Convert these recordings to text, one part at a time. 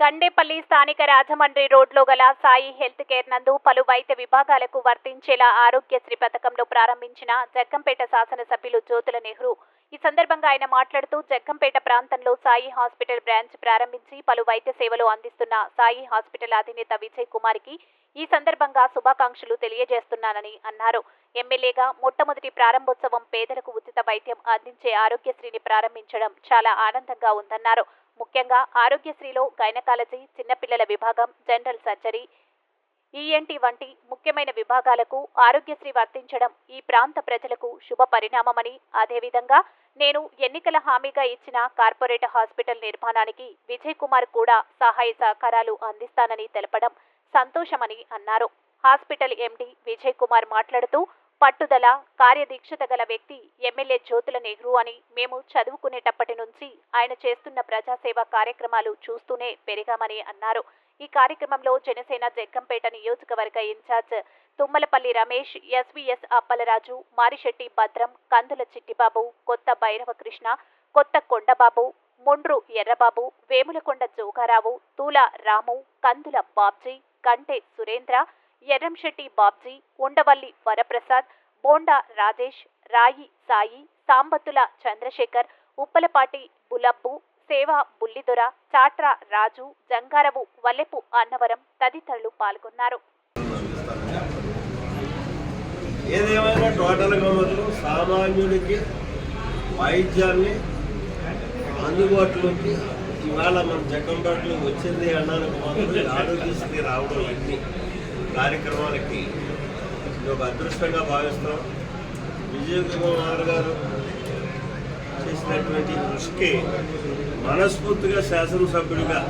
గండేపల్లి స్థానిక రాజమండ్రి రోడ్లో గల సాయి హెల్త్ కేర్ నందు పలు వైద్య విభాగాలకు వర్తించేలా ఆరోగ్యశ్రీ పథకంలో ప్రారంభించిన జగ్గంపేట శాసనసభ్యులు జ్యోతుల నెహ్రూ. ఈ సందర్భంగా ఆయన మాట్లాడుతూ జగ్గంపేట ప్రాంతంలో సాయి హాస్పిటల్ బ్రాంచ్ ప్రారంభించి పలు వైద్య సేవలు అందిస్తున్న సాయి హాస్పిటల్ అధినేత విజయ్ కుమార్కి ఈ సందర్భంగా శుభాకాంక్షలు తెలియజేస్తున్నానని అన్నారు. ఎమ్మెల్యేగా మొట్టమొదటి ప్రారంభోత్సవం పేదలకు ఉచిత వైద్యం అందించే ఆరోగ్యశ్రీని ప్రారంభించడం చాలా ఆనందంగా ఉందన్నారు. ముఖ్యంగా ఆరోగ్యశ్రీలో గైనకాలజీ చిన్నపిల్లల విభాగం జనరల్ సర్జరీ ఈఎన్టీ వంటి ముఖ్యమైన విభాగాలకు ఆరోగ్యశ్రీ వర్తించడం ఈ ప్రాంత ప్రజలకు శుభ పరిణామమని అదేవిధంగా నేను ఎన్నికల హామీగా ఇచ్చిన కార్పొరేట్ హాస్పిటల్ నిర్మాణానికి విజయ్ కుమార్ కూడా సహాయ సహకారాలు అందిస్తానని తెలపడం సంతోషమని అన్నారు. హాస్పిటల్ ఎండీ విజయ్ కుమార్ మాట్లాడుతూ పట్టుదల కార్యదీక్షత గల వ్యక్తి ఎమ్మెల్యే జ్యోతుల నెహ్రూ అని మేము చదువుకునేటప్పటి నుంచి ఆయన చేస్తున్న ప్రజాసేవ కార్యక్రమాలు చూస్తూనే పెరిగామని అన్నారు. ఈ కార్యక్రమంలో జనసేన జగ్గంపేట నియోజకవర్గ in charge Tummalapalli Ramesh SVS Appalaraju Marisetti Bhadram Kandula Chittibabu కొత్త భైరవకృష్ణ కొత్త కొండబాబు ముండ్రు ఎర్రబాబు వేములకొండ జోగారావు తూల రాము కందుల బాబ్జీ కంటే సురేంద్ర ఎర్రంశెట్టి బాబ్జీ ఉండవల్లి వరప్రసాద్ బోండా రాజేష్ రాయి సాయి సాంబతుల చంద్రశేఖర్ ఉప్పలపాటి బులబ్బు సేవా బుల్లిదొర చాట్రా రాజు జంగారవు వల్లెపు అన్నవరం తదితరులు పాల్గొన్నారు. ఏదేమైనా టోటల్గా మొదలు సామాన్యుడికి వైద్యాన్ని అందుబాటులోకి ఇవాళ మన జగ్గంపేటలో వచ్చింది అన్నానికి మొదలు ఆరోగ్యశ్రీ రావడం ఇన్ని కార్యక్రమాలకి ఇది ఒక అదృష్టంగా భావిస్తాం విజయ్ కుమార్ గారు చేసినటువంటి కృషికి మనస్ఫూర్తిగా శాసనసభ్యుడిగా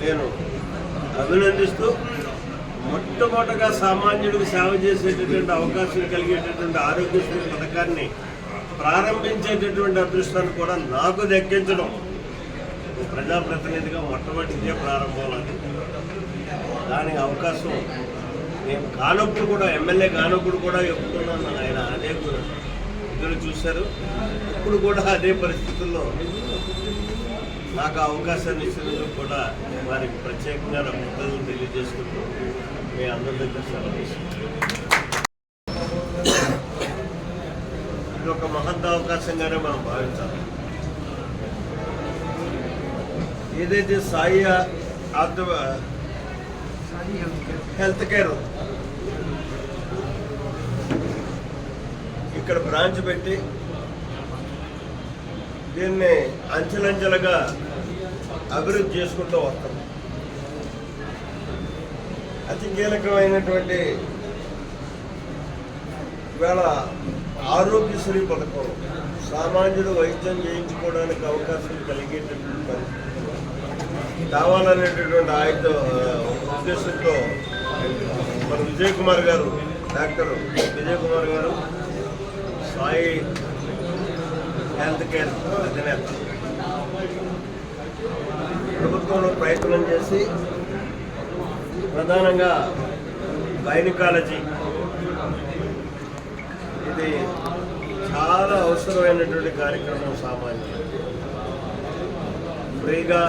నేను అభినందిస్తూ మొట్టమొదటగా సామాన్యుడికి సేవ చేసేటటువంటి అవకాశం కలిగేటటువంటి ఆరోగ్యశ్రీ పథకాన్ని ప్రారంభించేటటువంటి అదృష్టాన్ని కూడా నాకు దక్కించడం ప్రజాప్రతినిధిగా మొట్టమొదటిదే ప్రారంభం అది దానికి అవకాశం నేను కానప్పుడు కూడా ఎమ్మెల్యే కానప్పుడు కూడా చెప్తున్నాను ఆయన అదే ఇద్దరు చూశారు. ఇప్పుడు కూడా అదే పరిస్థితుల్లో నాకు ఆ అవకాశాన్ని ఇచ్చినందుకు కూడా వారికి ప్రత్యేకంగా నా కృతజ్ఞతలు తెలియజేసుకుంటూ మీ అందరి దగ్గర సెలవు ఇది ఒక మహత్త అవకాశంగానే మనం భావించాలి. ఏదైతే సాయి ఆత్మ హెల్త్ కేర్ ఇక్కడ బ్రాంచ్ పెట్టి దీన్ని అంచెలంచెలుగా అభివృద్ధి చేసుకుంటూ వస్తాం. అతి కీలకమైనటువంటి ఇవాళ ఆరోగ్యశ్రీ పథకం. సామాన్యుడు వైద్యం చేయించుకోవడానికి అవకాశం కలిగేటటువంటి పరిస్థితి కావాలనేటటువంటి ఆయన ఉద్దేశంతో మన విజయ్ కుమార్ గారు డాక్టర్ విజయ్ కుమార్ గారు సాయి హెల్త్ కేర్ అధినేత. ప్రభుత్వంలో ప్రయత్నం చేసి ప్రధానంగా గైనకాలజీ. ఇది చాలా అవసరమైనటువంటి కార్యక్రమం సామాన్యం ఫ్రీగా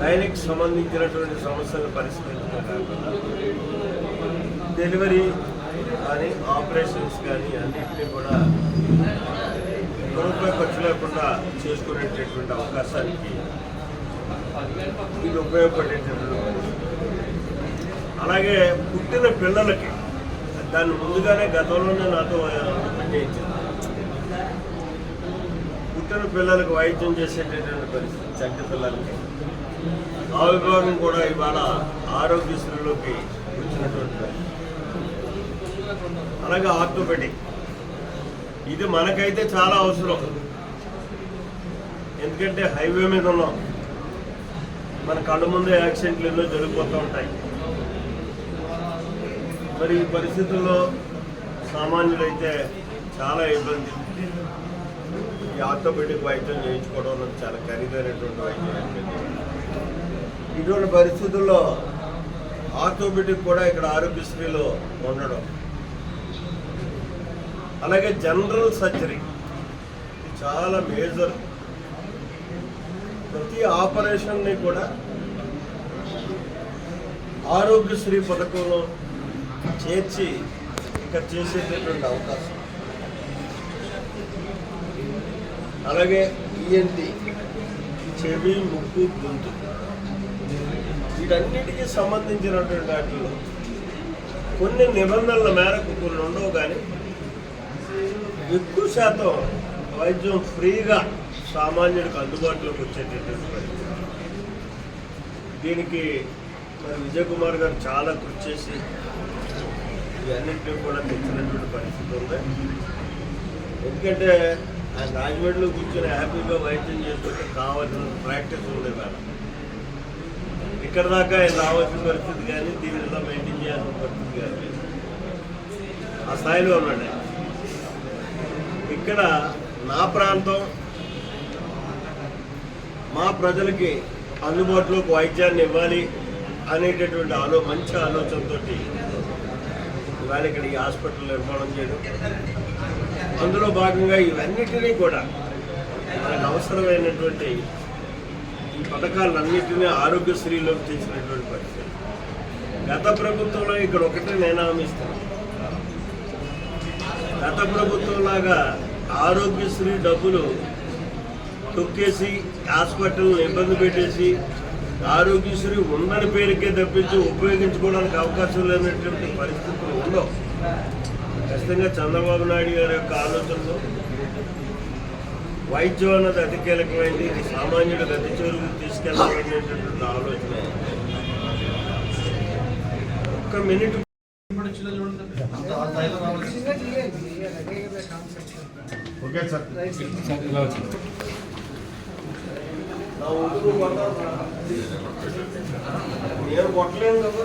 డైరెక్ట్ సంబంధించినటువంటి సమస్యలు పరిష్కరించడం కాకుండా డెలివరీ కానీ ఆపరేషన్స్ కానీ అన్నింటినీ కూడా రూపాయి ఖర్చు లేకుండా చేసుకునేటటువంటి అవకాశానికి ఇది ఉపయోగపడేటటువంటి అలాగే పుట్టిన పిల్లలకి దాన్ని ముందుగానే గతంలోనే నాతో పుట్టిన పిల్లలకు వైద్యం చేసేటటువంటి పరిస్థితి చంటి పిల్లలకి. ఆ విభాగం కూడా ఇవాళ ఆరోగ్యశ్రీలోకి వచ్చినటువంటి అలాగే ఆర్థోపెడిక్. ఇది మనకైతే చాలా అవసరం. ఎందుకంటే హైవే మీద ఉన్నాం. మన కళ్ళ ముందే యాక్సిడెంట్లు ఎన్నో జరిగిపోతూ ఉంటాయి. మరి ఈ పరిస్థితుల్లో సామాన్యులైతే చాలా ఇబ్బంది. ఈ ఆర్థోపెడిక్ వైద్యం చేయించుకోవడం చాలా ఖరీదైనటువంటి వైద్యం ఇటువంటి పరిస్థితుల్లో ఆర్థోపెడిక్ కూడా ఇక్కడ ఆరోగ్యశ్రీలో ఉండడం. అలాగే జనరల్ సర్జరీ. చాలా మేజర్. ప్రతి ఆపరేషన్ని కూడా ఆరోగ్యశ్రీ పథకంలో చేర్చి ఇక్కడ చేసేటటువంటి అవకాశం. అలాగే ఈఎన్టీ చెవి ముక్కు గొంతు. వీటన్నిటికీ సంబంధించినటువంటి వాటిలో కొన్ని నిబంధనల మేరకు కొన్ని ఉండవు కానీ ఎక్కువ శాతం వైద్యం ఫ్రీగా సామాన్యుడికి అందుబాటులోకి వచ్చేటటువంటి పరిస్థితి. దీనికి మరి విజయ్ కుమార్ గారు చాలా కృషి చేసి ఇవన్నింటినీ కూడా తెచ్చినటువంటి పరిస్థితి ఉంది. ఎందుకంటే ఆ రాజమండ్రిలో కూర్చొని హ్యాపీగా వైద్యం చేసుకుంటే కావాల్సిన ప్రాక్టీస్ ఉంది మేడం. ఇక్కడ దాకా రావాల్సిన పరిస్థితి కానీ దీని ఇలా మెయింటైన్ చేయాల్సిన పరిస్థితి కానీ ఆ స్థాయిలో ఉన్నాడు ఇక్కడ నా ప్రాంతం మా ప్రజలకి అందుబాటులోకి వైద్యాన్ని ఇవ్వాలి అనేటటువంటి ఆలో మంచి ఆలోచనతోటి ఇవాళ ఇక్కడ ఈ హాస్పిటల్ నిర్మాణం చేయడం. అందులో భాగంగా ఇవన్నిటినీ కూడా మనకు అవసరమైనటువంటి ఈ పథకాలన్నింటినీ ఆరోగ్యశ్రీలోకి తెచ్చినటువంటి పరిస్థితి. గత ప్రభుత్వంలో ఇక్కడ ఒకటే నేను హామీస్తాను గత ప్రభుత్వంలాగా ఆరోగ్యశ్రీ డబ్బులు తొక్కేసి హాస్పిటల్ని ఇబ్బంది పెట్టేసి ఆరోగ్యశ్రీ ఉందని పేరుకే తప్పించి ఉపయోగించుకోవడానికి అవకాశం లేనటువంటి పరిస్థితులు ఉండవు. ఖచ్చితంగా చంద్రబాబు నాయుడు గారి యొక్క ఆలోచనలో వైద్యం అన్నది అతి కీలకమైంది ఇది సామాన్యుడికి అతి చెరువు తీసుకెళ్ళాలనేటటువంటి ఆలోచన ఒక్క మినిట్ ఓకే సార్. నేను కొట్టలేను కదా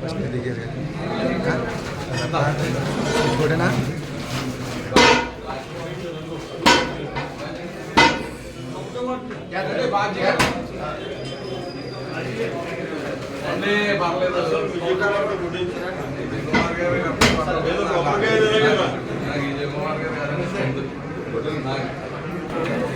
ఫస్ట్ దిగారు ఇంకోటేనా అసలు